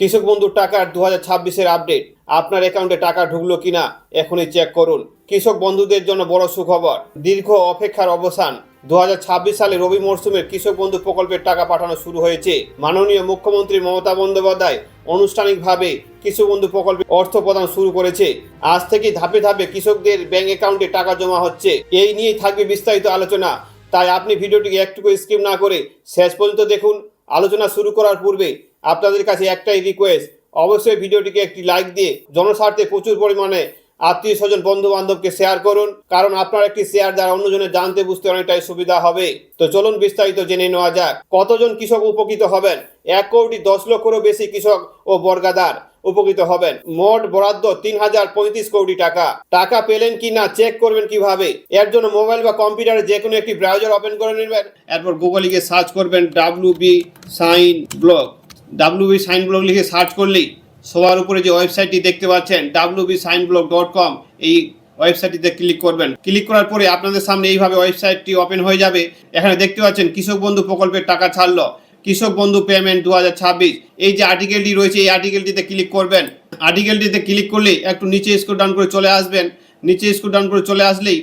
কৃষক বন্ধুর টাকার দু হাজার আপডেট। আপনার অ্যাকাউন্টে টাকা ঢুকলো কিনা এখনই চেক করুন। কৃষক বন্ধুদের জন্য বড় সুখবর। দীর্ঘ অপেক্ষার অবসান। দু হাজার ছাব্বিশ সালে রবি মরশুমের কৃষক বন্ধু প্রকল্পের টাকা পাঠানো শুরু হয়েছে। মাননীয় মুখ্যমন্ত্রী মমতা বন্দ্যোপাধ্যায় আনুষ্ঠানিকভাবে কৃষক বন্ধু প্রকল্পে অর্থ প্রদান শুরু করেছে। আজ থেকে ধাপে ধাপে কৃষকদের ব্যাংক অ্যাকাউন্টে টাকা জমা হচ্ছে। এই নিয়েই থাকবে বিস্তারিত আলোচনা। তাই আপনি ভিডিওটিকে একটুকু স্কিপ না করে শেষ পর্যন্ত দেখুন। আলোচনা শুরু করার পূর্বে আপনাদের কাছে একটাই রিকোয়েস্ট অবশ্যই ভিডিওটিকে একটি লাইক দিয়ে জনস্বার্থে প্রচুর পরিমাণে আত্মীয় স্বজন বন্ধু বান্ধবকে শেয়ার করুন। কারণ আপনার একটি শেয়ার দ্বারা অন্যজনের জানতে বুঝতে অনেকটাই সুবিধা হবে। তো চলুন বিস্তারিত জেনে নেওয়া যাক। কতজন কৃষক উপকৃত হবেন? এক কোটি দশ লক্ষেরও বেশি কৃষক ও বর্গাদার উপকৃত হবেন। মোট বরাদ্দ তিন হাজার পঁয়ত্রিশ কোটি টাকা। টাকা পেলেন কি না চেক করবেন কীভাবে? এর জন্য মোবাইল বা কম্পিউটারে যে কোনো একটি ব্রাউজার ওপেন করে নেবেন। এরপর গুগলে গিয়ে সার্চ করবেন W B sign blog W B sign blog লিখে সার্চ করলেই সবার উপরে যে ওয়েবসাইটটি দেখতে পাচ্ছেন W B sign blog dot com এই ওয়েবসাইটটিতে ক্লিক করবেন। ক্লিক করার পরে আপনাদের সামনে এইভাবে ওয়েবসাইটটি ওপেন হয়ে যাবে। এখানে দেখতে পাচ্ছেন কৃষক বন্ধু প্রকল্পের টাকা ছাড়লো। কৃষক বন্ধু পেমেন্ট দু হাজার ছাব্বিশ। এই যে আর্টিকেলটি রয়েছে, এই আর্টিকেলটিতে ক্লিক করবেন। আর্টিকেলটিতে ক্লিক করলেই একটু নিচে স্ক্রল ডাউন করে চলে আসবেন। নিচে স্ক্রল ডাউন করে চলে আসলেই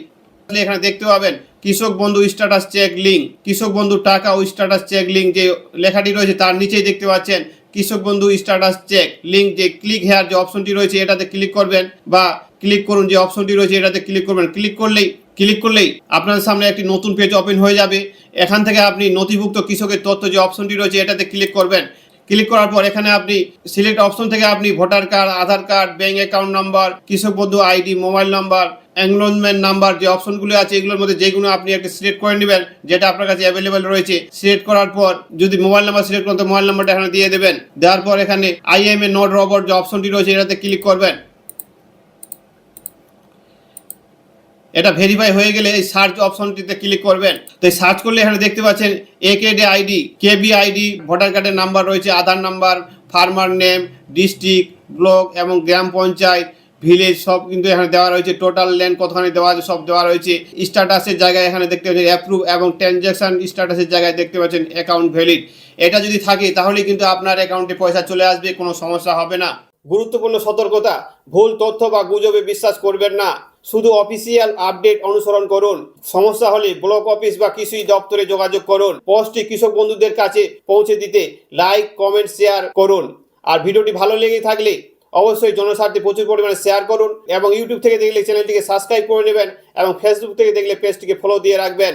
এখানে দেখতে পাবেন কৃষক বন্ধু স্ট্যাটাস চেক লিঙ্ক কৃষক বন্ধু টাকা ও স্ট্যাটাস চেক লিঙ্ক যে লেখাটি রয়েছে তার নিচেই দেখতে পাচ্ছেন। Krishak Bandhu status check link যে ক্লিক হেয়ার যে অপশনটি রয়েছে এটাতে ক্লিক করবেন বা ক্লিক করুন যে অপশনটি রয়েছে এটাতে ক্লিক করবেন। ক্লিক করলেই ক্লিক করলেই আপনার সামনে একটি নতুন পেজ ওপেন হয়ে যাবে। এখান থেকে আপনি নথিভুক্ত কৃষকের তথ্য যে অপশনটি রয়েছে এটাতে ক্লিক করবেন। ক্লিক করার পর এখানে আপনি সিলেক্ট অপশন থেকে আপনি voter card, Aadhaar card, bank account number, Krishak Bandhu ID, mobile number enrolment number, যে অপশনগুলো আছে এগুলোর মধ্যে যেগুলো আপনি একটা সিলেক্ট করে নেবেন, যেটা আপনার কাছে অ্যাভেলেবেল রয়েছে, সিলেক্ট করার পর যদি মোবাইল নাম্বার সিলেক্ট করেন, তো মোবাইল নাম্বারটা এখানে দিয়ে দেবেন। দেওয়ার পর এখানে আইএমএ নট রবট যে অপশনটি রয়েছে এটাতে ক্লিক করবেন। এটা ভেরিফাই হয়ে গেলে এই সার্চ অপশনটিতে ক্লিক করবেন। তো সার্চ করলে এখানে দেখতে পাচ্ছেন একেডে আইডি কেবি আইডি ভোটার কার্ডের নাম্বার রয়েছে Aadhaar number farmer name district block এবং গ্রাম পঞ্চায়েত ভিলেজ সব কিন্তু এখানে দেওয়া রয়েছে টোটাল ল্যান্ড কতখানি দেওয়া আছে সব দেওয়া রয়েছে। স্ট্যাটাসের জায়গায় এখানে দেখতে পাচ্ছেন অ্যাপ্রুভ এবং ট্রানজ্যাকশন স্ট্যাটাসের জায়গায় দেখতে পাচ্ছেন অ্যাকাউন্ট ভ্যালিড এটা যদি থাকে তাহলে কিন্তু আপনার অ্যাকাউন্টে পয়সা চলে আসবে, কোনো সমস্যা হবে না। গুরুত্বপূর্ণ সতর্কতা, ভুল তথ্য বা গুজবে বিশ্বাস করবেন না। শুধু অফিসিয়াল আপডেট অনুসরণ করুন। সমস্যা হলে ব্লক অফিস বা কৃষি দপ্তরে যোগাযোগ করুন। পোস্টটি কৃষক বন্ধুদের কাছে পৌঁছে দিতে লাইক কমেন্ট শেয়ার করুন। আর ভিডিওটি ভালো লেগে থাকলে অবশ্যই জনস্বার্থে প্রচুর পরিমাণে শেয়ার করুন এবং ইউটিউব থেকে দেখলে চ্যানেলটিকে সাবস্ক্রাইব করে নেবেন এবং ফেসবুক থেকে দেখলে পেজটিকে ফলো দিয়ে রাখবেন।